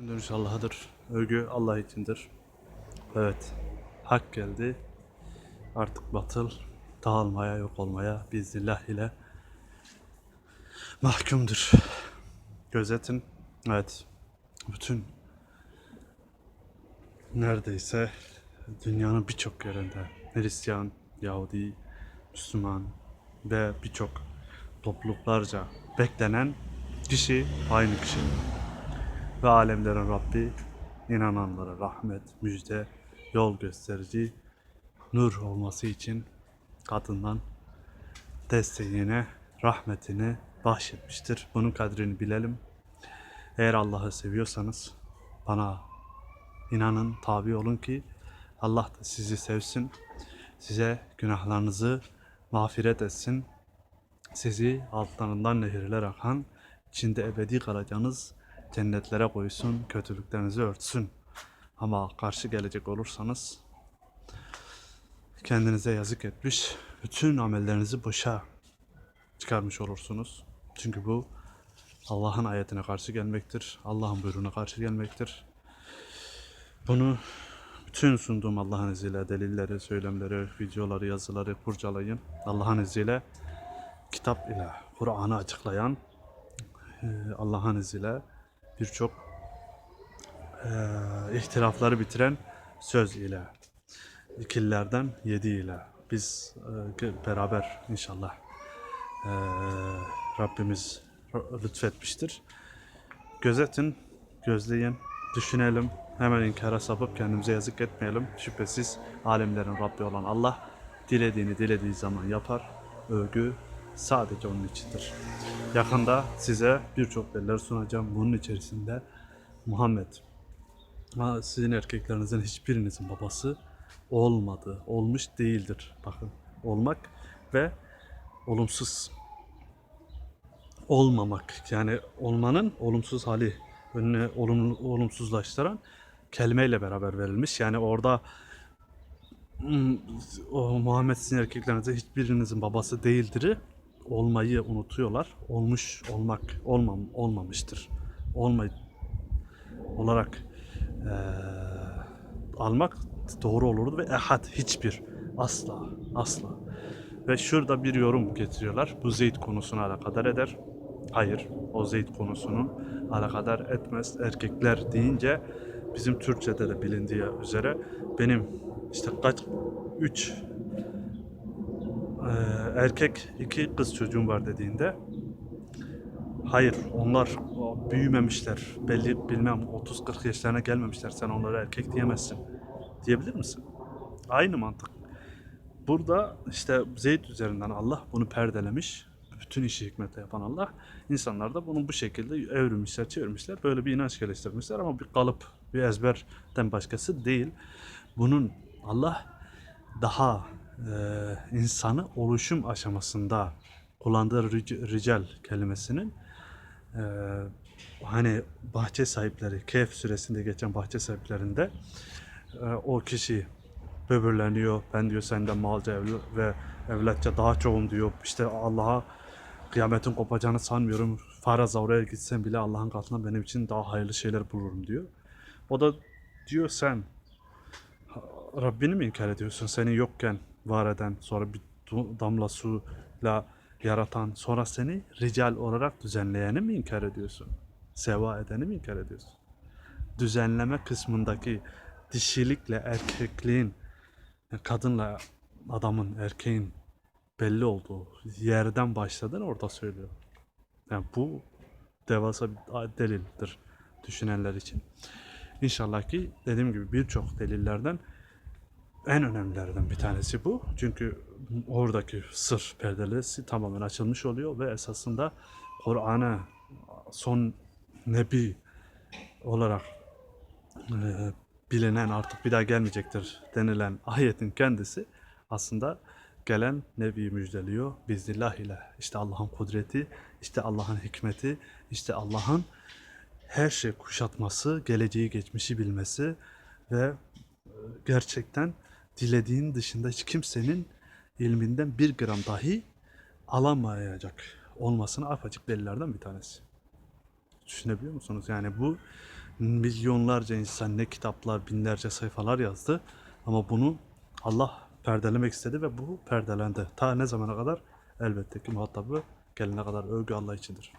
Dönüş Allah'adır. Övgü Allah içindir. Evet. Hak geldi. Artık batıl dağılmaya, yok olmaya biiznillah ile mahkumdur. Gözetin. Evet. Bütün neredeyse dünyanın birçok yerinde Hristiyan, Yahudi, Müslüman ve birçok topluluklarca beklenen kişi aynı kişi ve alemlerin Rabbi inananlara rahmet, müjde, yol gösterici, nur olması için kadından desteğine, rahmetini bahşetmiştir. Bunun kadrini bilelim. Eğer Allah'ı seviyorsanız bana inanın, tabi olun ki Allah da sizi sevsin. Size günahlarınızı mağfiret etsin. Sizi altlarından nehirler akan, içinde ebedi kalacağınız cennetlere koysun, kötülüklerinizi örtsün. Ama karşı gelecek olursanız kendinize yazık etmiş, bütün amellerinizi boşa çıkarmış olursunuz. Çünkü bu Allah'ın ayetine karşı gelmektir. Allah'ın buyruğuna karşı gelmektir. Bunu bütün sunduğum Allah'ın izniyle delilleri, söylemleri, videoları, yazıları kurcalayın. Allah'ın izniyle kitap ile Kur'an'ı açıklayan e, Allah'ın izniyle birçok e, ihtilafları bitiren söz ile ikililerden yedi ile biz e, beraber inşallah e, Rabbimiz lütfetmiştir. Gözetin, gözleyin, düşünelim. Hemen inkara sapıp kendimize yazık etmeyelim. Şüphesiz alemlerin Rabbi olan Allah dilediğini dilediği zaman yapar. Övgü sadece onun içindir. Yakında size birçok deliller sunacağım. Bunun içerisinde Muhammed sizin erkeklerinizin hiçbirinizin babası olmadı, olmuş değildir. Bakın olmak ve olumsuz olmamak yani olmanın olumsuz hali önüne olumsuzlaştıran kelimeyle beraber verilmiş. Yani orada hmm, o Muhammed sizin erkeklerinizin hiçbirinizin babası değildir'i olmayı unutuyorlar. Olmuş olmak olmam olmamıştır. Olmay olarak e, almak doğru olurdu ve ehad hiçbir asla asla. Ve şurada bir yorum getiriyorlar. Bu zeyt konusuna alakadar eder. Hayır, o zeyt konusunu alakadar etmez. Erkekler deyince bizim Türkçe'de de bilindiği üzere benim işte kaç 3 ee, erkek iki kız çocuğum var dediğinde hayır onlar büyümemişler belli bilmem 30-40 yaşlarına gelmemişler sen onlara erkek diyemezsin diyebilir misin? Aynı mantık. Burada işte Zeyd üzerinden Allah bunu perdelemiş. Bütün işi hikmete yapan Allah. İnsanlar da bunu bu şekilde evrilmişler, çevirmişler. Böyle bir inanç geliştirmişler ama bir kalıp, bir ezberden başkası değil. Bunun Allah daha e, insanı oluşum aşamasında kullandığı ric- rical kelimesinin e, hani bahçe sahipleri, Kehf suresinde geçen bahçe sahiplerinde e, o kişi böbürleniyor. Ben diyor senden malca evl- ve evlatça daha çoğum diyor. İşte Allah'a kıyametin kopacağını sanmıyorum. Faraza oraya gitsem bile Allah'ın katında benim için daha hayırlı şeyler bulurum diyor. O da diyor sen Rabbini mi inkar ediyorsun? Seni yokken var eden, sonra bir damla suyla yaratan, sonra seni rical olarak düzenleyeni mi inkar ediyorsun? Seva edeni mi inkar ediyorsun? Düzenleme kısmındaki dişilikle erkekliğin, kadınla adamın, erkeğin belli olduğu yerden başladığını orada söylüyor. Yani bu devasa bir delildir düşünenler için. İnşallah ki dediğim gibi birçok delillerden en önemlilerden bir tanesi bu. Çünkü oradaki sır perdelesi tamamen açılmış oluyor ve esasında Kur'an'a son nebi olarak e, bilinen artık bir daha gelmeyecektir denilen ayetin kendisi aslında gelen nebi müjdeliyor biznillah ile. İşte Allah'ın kudreti, işte Allah'ın hikmeti, işte Allah'ın her şey kuşatması, geleceği geçmişi bilmesi ve e, gerçekten dilediğin dışında hiç kimsenin ilminden bir gram dahi alamayacak olmasına apaçık delillerden bir tanesi. Düşünebiliyor musunuz? Yani bu milyonlarca insan ne kitaplar, binlerce sayfalar yazdı. Ama bunu Allah perdelemek istedi ve bu perdelendi. Ta ne zamana kadar? Elbette ki muhatabı gelene kadar övgü Allah içindir.